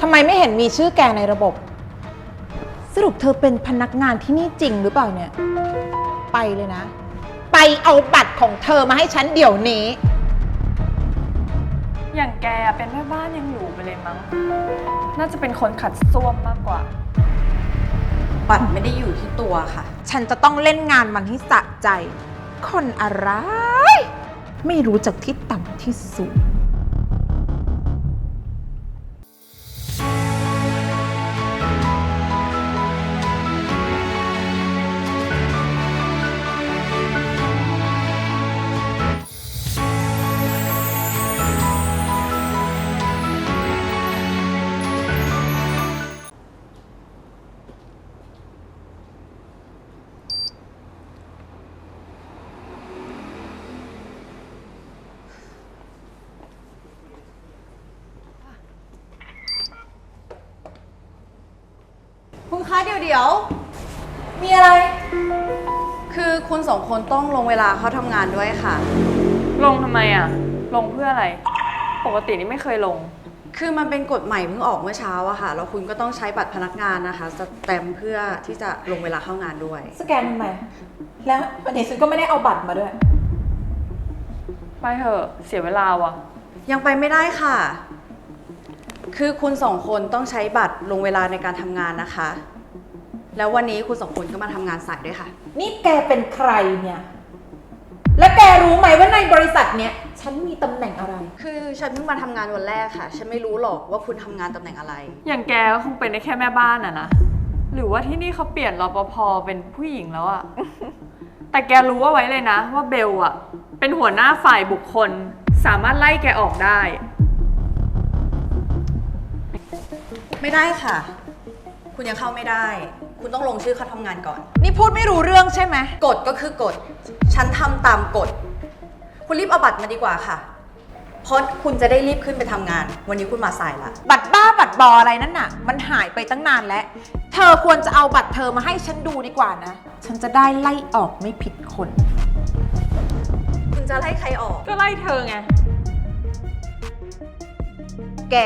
ทำไมไม่เห็นมีชื่อแกในระบบ สรุปเธอเป็นพนักงานที่นี่จริงหรือเปล่าเนี่ย ไปเลยนะ ไปเอาบัตรของเธอมาให้ฉันเดี๋ยวนี้ อย่างแกเป็นแม่บ้านยังอยู่ไปเลยมั้ง น่าจะเป็นคนขัดส้วมมากกว่า บัตรไม่ได้อยู่ที่ตัวค่ะ ฉันจะต้องเล่นงานมันให้สะใจ คนอะไร ไม่รู้จักที่ต่ำที่สูง คุณคะเดี๋ยวเดี๋ยวมีอะไร คือคุณสองคนต้องลงเวลาเข้าทำงานด้วยค่ะ ลงทำไมอะ ลงเพื่ออะไร ปกตินี่ไม่เคยลง คือมันเป็นกฎใหม่เพิ่งออกเมื่อเช้าอะค่ะ แล้วคุณก็ต้องใช้บัตรพนักงานนะคะ สแตมป์เพื่อที่จะลงเวลาเข้างานด้วย สแกนทำไมแล้ววันนี้ฉันก็ไม่ได้เอาบัตรมาด้วย ไปเถอะ เสียเวลาว่ะ ยังไปไม่ได้ค่ะ คือคุณสองคนต้องใช้บัตรลงเวลาในการทำงานนะคะ แล้ววันนี้คุณสองคนก็มาทำงานสายด้วยค่ะ นี่แกเป็นใครเนี่ย และแกรู้ไหมว่าในบริษัทเนี้ยฉันมีตำแหน่งอะไร คือฉันเพิ่งมาทำงานวันแรกค่ะ ฉันไม่รู้หรอกว่าคุณทำงานตำแหน่งอะไร อย่างแกก็คงเป็นได้แค่แม่บ้านอะนะ หรือว่าที่นี่เขาเปลี่ยนรปภเป็นผู้หญิงแล้วอะแต่แกรู้ว่าไว้เลยนะ ว่าเบลอะเป็นหัวหน้าฝ่ายบุคคล สามารถไล่แกออกได้ ไม่ได้ค่ะ คุณยังเข้าไม่ได้ คุณต้องลงชื่อเข้าทำงานก่อน นี่พูดไม่รู้เรื่องใช่ไหม กฎก็คือกฎ ฉันทำตามกฎ คุณรีบเอาบัตรมาดีกว่าค่ะ เพราะคุณจะได้รีบขึ้นไปทำงาน วันนี้คุณมาสายละ บัตรบ้าบัตรบออะไรนั่นน่ะ มันหายไปตั้งนานแล้ว เธอควรจะเอาบัตรเธอมาให้ฉันดูดีกว่านะ ฉันจะได้ไล่ออกไม่ผิดคน คุณจะไล่ใครออก ก็ไล่เธอไง แก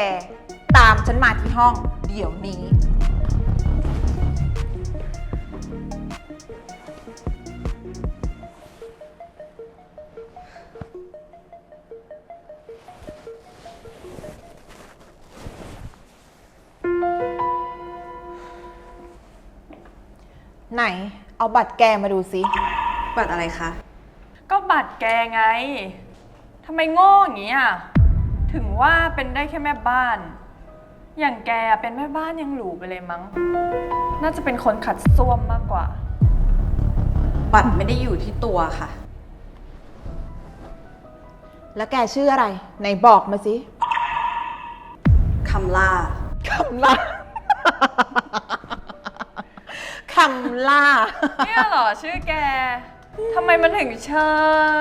ตามฉันมาที่ห้อง เดี๋ยวนี้ ไหน เอาบัตรแกมาดูสิ บัตรอะไรคะ ก็บัตรแกไง ทำไมโง่อย่างนี้อะ ถึงว่าเป็นได้แค่แม่บ้าน อย่างแกเป็นแม่บ้านยังหลูไปเลยมั้ง น่าจะเป็นคนขัดส้วมมากกว่า บัตรไม่ได้อยู่ที่ตัวค่ะ แล้วแกชื่ออะไร ไหนบอกมาสิ คำล่า คำล่า คำล่า เนี่ยเหรอชื่อแกทำไมมันถึงเช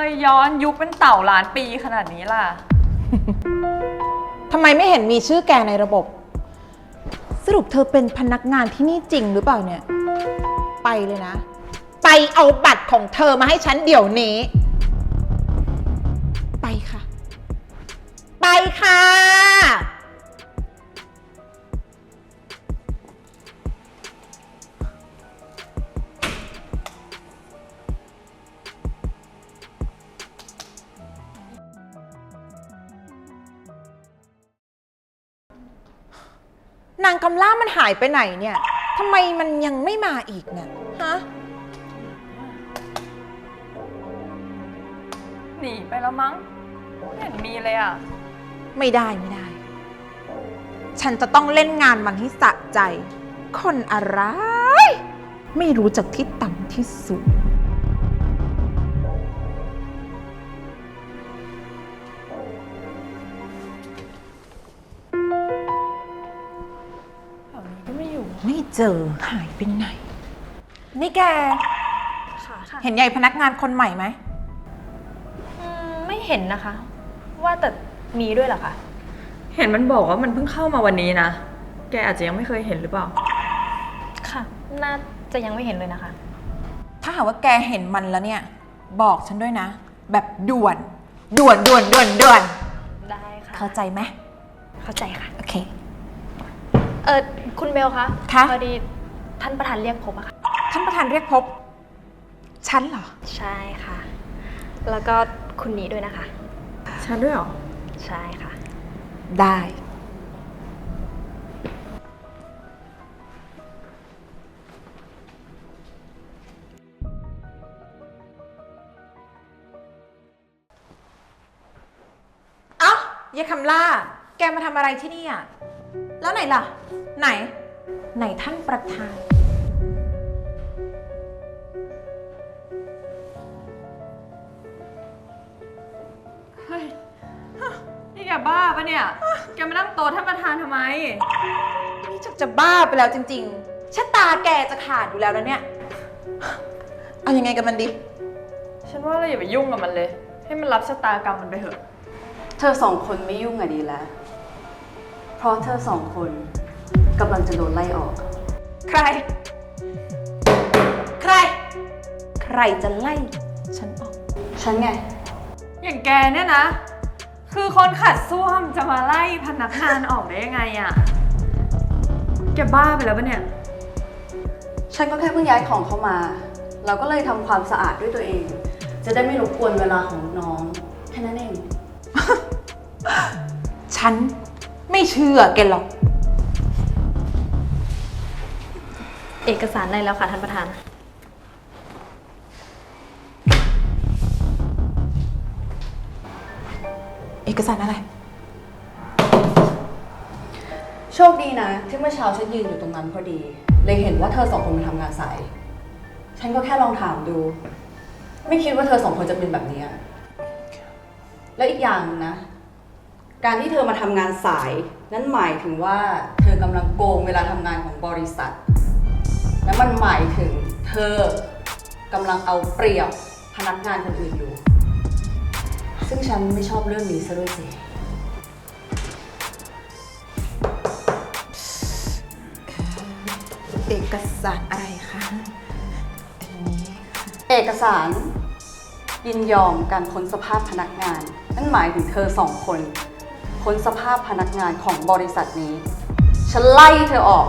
ยย้อนยุคเป็นเต่าล้านปีขนาดนี้ล่ะ ทำไมไม่เห็นมีชื่อแกในระบบ สรุปเธอเป็นพนักงานที่นี่จริงหรือเปล่าเนี่ย ไปเลยนะ ไปเอาบัตรของเธอมาให้ฉันเดี๋ยวนี้ ไปค่ะ ไปค่ะางกำล่ามันหายไปไหนเนี่ยทำไมมันยังไม่มาอีกเนี่ยฮะ หนีไปแล้วมั้งไม่เห็นมีเลยอะ ไม่ได้ไม่ได้ ฉันจะต้องเล่นงานมันให้สะใจ คนอะไร ไม่รู้จักที่ต่ำที่สูง จอหายไปไหน นี่แก ค่ะค่ะเห็นยายพนักงานคนใหม่ไหม อืมไม่เห็นนะคะ ว่าแต่มีด้วยเหรอคะเห็นมันบอกว่ามันเพิ่งเข้ามาวันนี้นะ แกอาจจะยังไม่เคยเห็นหรือเปล่า ค่ะ น่าจะยังไม่เห็นเลยนะคะ ถ้าหากว่าแกเห็นมันแล้วเนี่ย บอกฉันด้วยนะ แบบด่วน ด่วนด่วนด่วนด่วนได้ค่ะ เข้าใจไหมเข้าใจค่ะ โอเค เออคุณเบลคะคะ พอดีท่านประธานเรียกพบอะค่ะ ท่านประธานเรียกพบ ฉันเหรอ ใช่ค่ะ แล้วก็คุณนี้ด้วยนะคะ ฉันด้วยเหรอ ใช่ค่ะ ได้ เอ้ายายคำล่า แกมาทำอะไรที่นี่อะ แล้วไหนล่ะ ไหน ไหนท่านประธาน เฮ้ยฮะนี่แกบ้าปะเนี่ย แกมานั่งโต๊ะท่านประธานทำไม นี่ชักจะบ้าไปแล้วจริงๆชะตาแกจะขาดอยู่แล้วนะเนี่ย เอายังไงกับมันดี ฉันว่าเราอย่าไปยุ่งกับมันเลย ให้มันรับชะตากรรมมันไปเถอะ เธอสองคนไม่ยุ่งอะดีแล้ว เพราะเธอสองคนกำลังจะโดนไล่ออก ใคร ใคร ใครจะไล่ ฉันออก ฉันไง อย่างแกเนี่ยนะ คือคนขัดซ่วมจะมาไล่พนักงานออกได้ยังไงอะแกบ้าไปแล้วปะเนี่ย ฉันก็แค่เพิ่งย้ายของเข้ามา เราก็เลยทำความสะอาดด้วยตัวเอง จะได้ไม่รบกวนเวลาของลูกน้องแค่นั้นเอง ฉันไม่ เชื่อแกหรอก เอกสารได้แล้วค่ะท่านประธาน เอกสารอะไร โชคดีนะ ที่เมื่อเช้าฉันยืนอยู่ตรงนั้นพอดี เลยเห็นว่าเธอสองคนมาทำงานสาย ฉันก็แค่ลองถามดู ไม่คิดว่าเธอสองคนจะเป็นแบบนี้อะและอีกอย่างหนึ่งนะ การที่เธอมาทำงานสาย นั่นหมายถึงว่าเธอกำลังโกงเวลาทำงานของบริษัท และมันหมายถึงเธอกำลังเอาเปรียบพนักงานคนอื่นอยู่ ซึ่งฉันไม่ชอบเรื่องนี้ซะด้วยสิเอกสารอะไรคะอันนี้ค่ะเอกสาร ยินยอมการพ้นสภาพพนักงาน นั่นหมายถึงเธอสองคน พ้นสภาพพนักงานของบริษัทนี้ ฉันไล่เธอออก